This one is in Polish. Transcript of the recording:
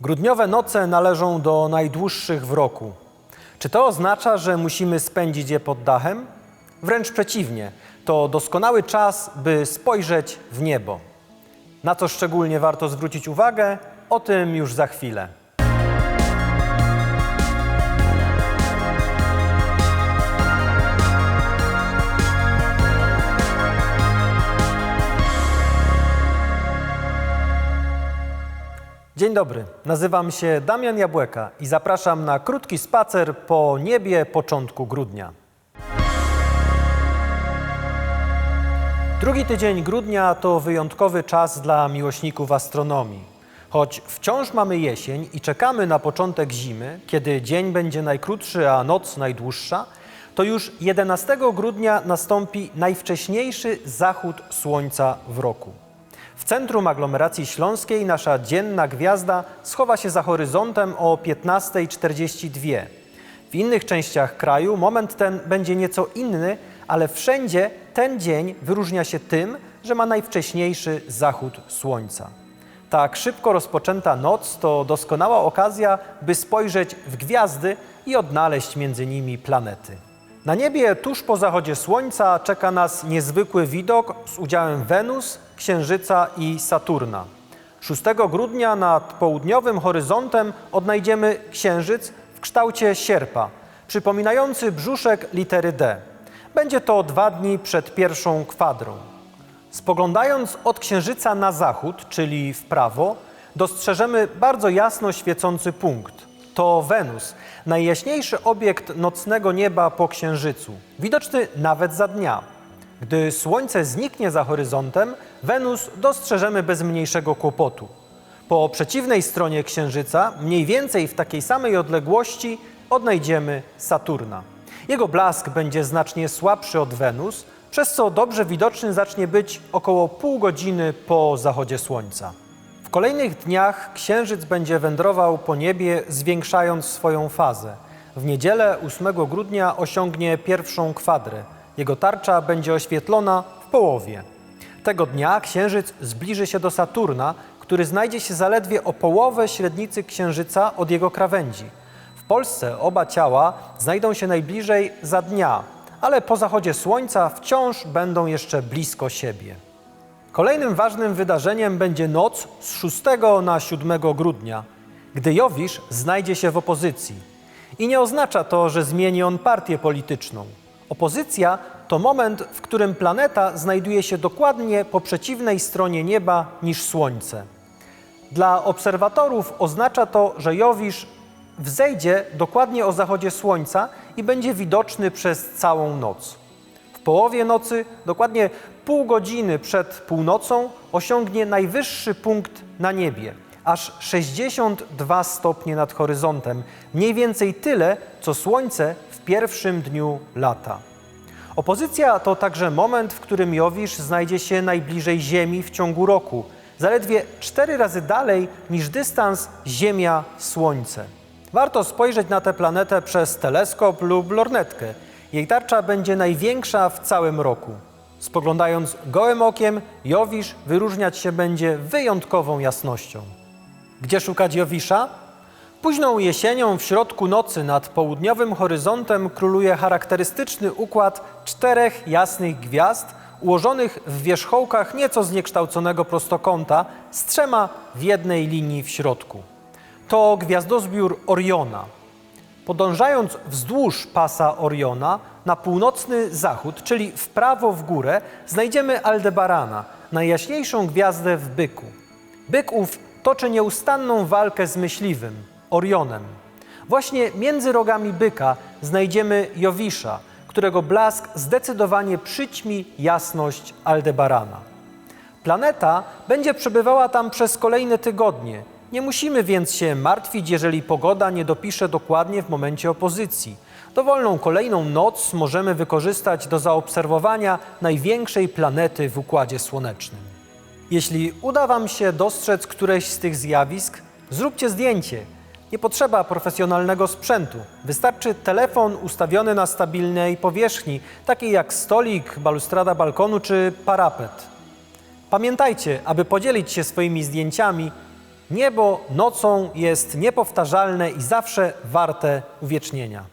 Grudniowe noce należą do najdłuższych w roku. Czy to oznacza, że musimy spędzić je pod dachem? Wręcz przeciwnie, to doskonały czas, by spojrzeć w niebo. Na co szczególnie warto zwrócić uwagę, o tym już za chwilę. Dzień dobry, nazywam się Damian Jabłeka i zapraszam na krótki spacer po niebie początku grudnia. Drugi tydzień grudnia to wyjątkowy czas dla miłośników astronomii. Choć wciąż mamy jesień i czekamy na początek zimy, kiedy dzień będzie najkrótszy, a noc najdłuższa, to już 11 grudnia nastąpi najwcześniejszy zachód słońca w roku. W centrum aglomeracji śląskiej nasza dzienna gwiazda schowa się za horyzontem o 15.42. W innych częściach kraju moment ten będzie nieco inny, ale wszędzie ten dzień wyróżnia się tym, że ma najwcześniejszy zachód słońca. Tak szybko rozpoczęta noc to doskonała okazja, by spojrzeć w gwiazdy i odnaleźć między nimi planety. Na niebie tuż po zachodzie słońca czeka nas niezwykły widok z udziałem Wenus, Księżyca i Saturna. 6 grudnia nad południowym horyzontem odnajdziemy Księżyc w kształcie sierpa, przypominający brzuszek litery D. Będzie to dwa dni przed pierwszą kwadrą. Spoglądając od Księżyca na zachód, czyli w prawo, dostrzeżemy bardzo jasno świecący punkt. To Wenus, najjaśniejszy obiekt nocnego nieba po Księżycu, widoczny nawet za dnia. Gdy Słońce zniknie za horyzontem, Wenus dostrzeżemy bez mniejszego kłopotu. Po przeciwnej stronie Księżyca, mniej więcej w takiej samej odległości, odnajdziemy Saturna. Jego blask będzie znacznie słabszy od Wenus, przez co dobrze widoczny zacznie być około pół godziny po zachodzie Słońca. W kolejnych dniach Księżyc będzie wędrował po niebie, zwiększając swoją fazę. W niedzielę 8 grudnia osiągnie pierwszą kwadrę. Jego tarcza będzie oświetlona w połowie. Tego dnia Księżyc zbliży się do Saturna, który znajdzie się zaledwie o połowę średnicy Księżyca od jego krawędzi. W Polsce oba ciała znajdą się najbliżej za dnia, ale po zachodzie Słońca wciąż będą jeszcze blisko siebie. Kolejnym ważnym wydarzeniem będzie noc z 6 na 7 grudnia, gdy Jowisz znajdzie się w opozycji. I nie oznacza to, że zmieni on partię polityczną. Opozycja to moment, w którym planeta znajduje się dokładnie po przeciwnej stronie nieba niż Słońce. Dla obserwatorów oznacza to, że Jowisz wzejdzie dokładnie o zachodzie Słońca i będzie widoczny przez całą noc. W połowie nocy, dokładnie pół godziny przed północą, osiągnie najwyższy punkt na niebie, aż 62 stopnie nad horyzontem, mniej więcej tyle, co Słońce w pierwszym dniu lata. Opozycja to także moment, w którym Jowisz znajdzie się najbliżej Ziemi w ciągu roku, zaledwie cztery razy dalej niż dystans Ziemia-Słońce. Warto spojrzeć na tę planetę przez teleskop lub lornetkę. Jej tarcza będzie największa w całym roku. Spoglądając gołym okiem, Jowisz wyróżniać się będzie wyjątkową jasnością. Gdzie szukać Jowisza? Późną jesienią w środku nocy nad południowym horyzontem króluje charakterystyczny układ czterech jasnych gwiazd ułożonych w wierzchołkach nieco zniekształconego prostokąta z trzema w jednej linii w środku. To gwiazdozbiór Oriona. Podążając wzdłuż pasa Oriona na północny zachód, czyli w prawo w górę, znajdziemy Aldebarana, najjaśniejszą gwiazdę w byku. Byk ów toczy nieustanną walkę z myśliwym, Orionem. Właśnie między rogami byka znajdziemy Jowisza, którego blask zdecydowanie przyćmi jasność Aldebarana. Planeta będzie przebywała tam przez kolejne tygodnie. Nie musimy więc się martwić, jeżeli pogoda nie dopisze dokładnie w momencie opozycji. Dowolną kolejną noc możemy wykorzystać do zaobserwowania największej planety w Układzie Słonecznym. Jeśli uda Wam się dostrzec któreś z tych zjawisk, zróbcie zdjęcie. Nie potrzeba profesjonalnego sprzętu. Wystarczy telefon ustawiony na stabilnej powierzchni, takiej jak stolik, balustrada balkonu czy parapet. Pamiętajcie, aby podzielić się swoimi zdjęciami Niebo nocą jest niepowtarzalne i zawsze warte uwiecznienia.